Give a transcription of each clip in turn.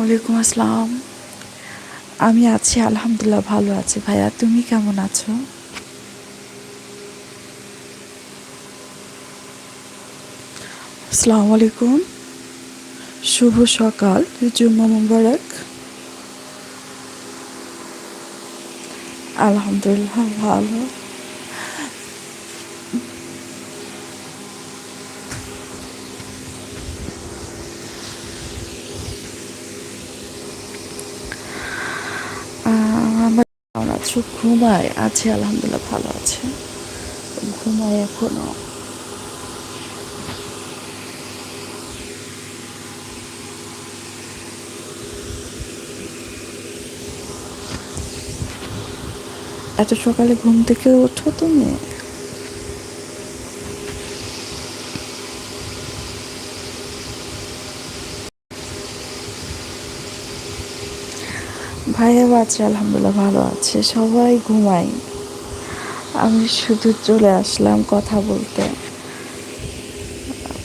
ওয়ালাইকুম আসসালাম। আমি আছি, আলহামদুলিল্লাহ, ভালো আছি ভাইয়া। তুমি কেমন আছো? আসসালামু আলাইকুম। শুভ সকাল, জুম্মা মুবারক। আলহামদুলিল্লাহ, ভালো। আছো ঘুমায়। আছে আলহামদুলিল্লাহ ভালো আছে। ঘুমায় এখনও। এত সকালে ঘুম থেকে ওঠো তুমি? ভাইয়াও আছে আলহামদুলিল্লাহ ভালো আছে। সবাই ঘুমাই আমি শুধু চলে আসলাম কথা বলতে।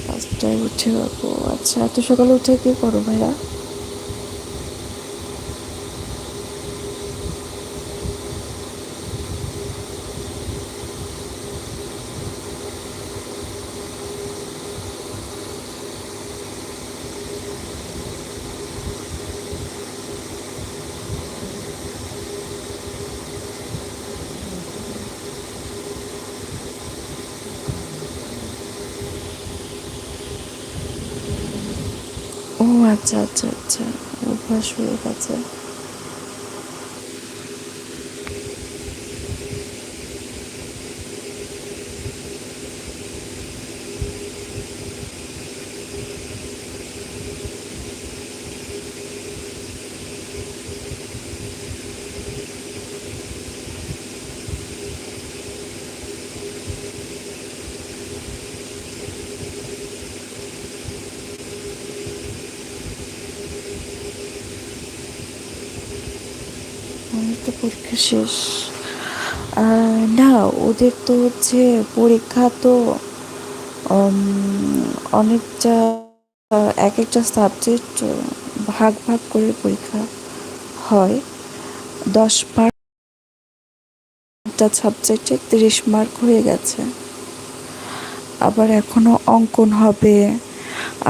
পাঁচটায় উঠে আচ্ছা এত সকালে উঠে কি করো ভাইয়া ও আচ্ছা আচ্ছা আচ্ছা অভ্যাস হয়ে গেছে। তো পরীক্ষা শেষ। না ওদের তো হচ্ছে পরীক্ষা তো অনেকটা, এক একটা সাবজেক্ট ভাগ ভাগ করে পরীক্ষা হয়। দশ মার্কটা সাবজেক্টে তিরিশ মার্ক হয়ে গেছে। আবার এখনও অঙ্কন হবে,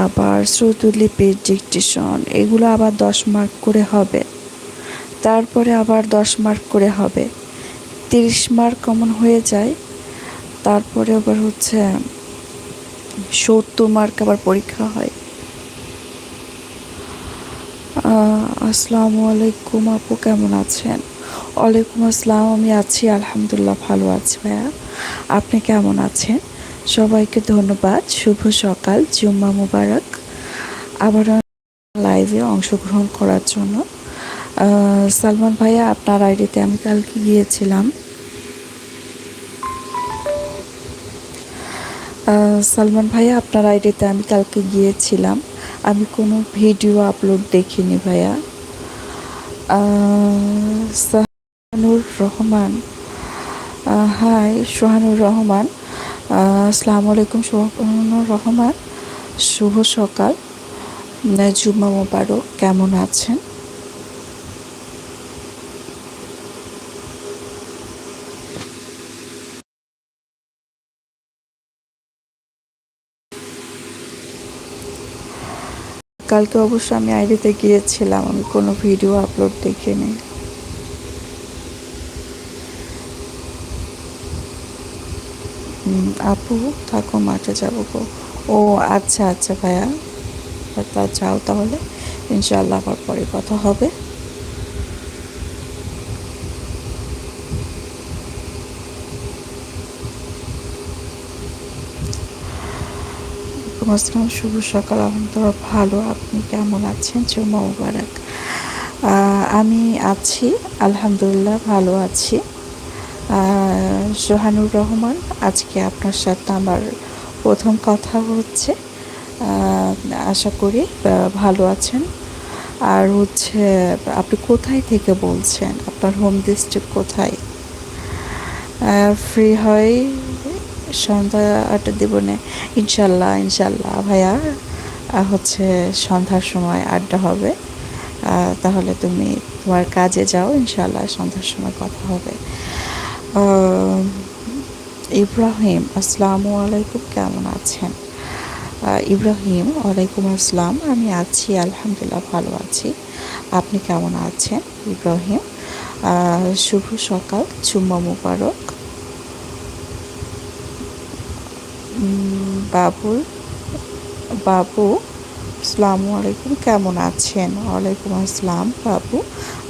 আবার শ্রুতলিপি ডিকটেশন এগুলো আবার দশ মার্ক করে হবে। তারপরে আবার দশ মার্ক করে হবে। তিরিশ মার্ক কমন হয়ে যায়। তারপরে আবার হচ্ছে সত্তর মার্ক আবার পরীক্ষা হয়। আসসালামু আলাইকুম আপু, কেমন আছেন? ওয়ালাইকুম আসসালাম, আমি আছি, আলহামদুলিল্লাহ ভালো আছি ভাইয়া। আপনি কেমন আছেন? সবাইকে ধন্যবাদ, শুভ সকাল, জুম্মা মুবারক। আবার লাইভে অংশগ্রহণ করার জন্য। সালমান ভাইয়া, আপনার আইডিতে আমি কালকে গিয়েছিলাম। সালমান ভাইয়া, আপনার আইডিতে আমি কালকে গিয়েছিলাম। আমি কোনো ভিডিও আপলোড দেখিনি ভাইয়া। সাহানুর রহমান হাই, সোহানুর রহমান। আসসালামু আলাইকুম, সোহানুর রহমান। শুভ সকাল। জুম্মা মোবারক, কেমন আছেন? কালকে অবশ্য আমি আইডিতে গিয়েছিলাম, আমি কোনো ভিডিও আপলোড দেখিনি। আপু, থাকো, মাঠে যাব গো। ও আচ্ছা আচ্ছা ভাইয়া, তা যাও তাহলে। ইনশাল্লাহ আবার পরে কথা হবে। ওয়ালাইকুম আসসালাম শুভ সকাল। আলহামদুলিল্লাহ ভালো। আপনি কেমন আছেন? জুম্মা মুবারক। আমি আছি, আলহামদুলিল্লাহ ভালো আছি। সোহানুর রহমান, আজকে আপনার সাথে আমার প্রথম কথা হচ্ছে আশা করি ভালো আছেন। আর হচ্ছে, আপনি কোথায় থেকে বলছেন? আপনার হোম ডিস্ট্রিক্ট কোথায়? ফ্রি হয় সন্ধ্যা আটটা দেবনে ইনশাল্লাহ ইনশাল্লাহ ভাইয়া হচ্ছে সন্ধ্যার সময় আড্ডা হবে। তাহলে তুমি তোমার কাজে যাও, ইনশাল্লাহ সন্ধ্যার সময় কথা হবে। ইব্রাহিম, আসসালামু আলাইকুম, কেমন আছেন? ইব্রাহিম, ওয়ালাইকুম আসসালাম, আমি আছি, আলহামদুলিল্লাহ ভালো আছি। আপনি কেমন আছেন, ইব্রাহিম? শুভ সকাল, চুম্মা মুবারক। বাবুল বাবু আসসালামু আলাইকুম। কেমন আছেন? ওয়ালাইকুম আসসালাম, বাবু।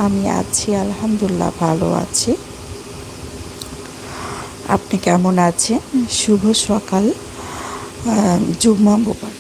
আমি আছি, আলহামদুলিল্লাহ, ভালো আছি। আপনি কেমন আছেন? শুভ সকাল। জুম্মা মুবারক।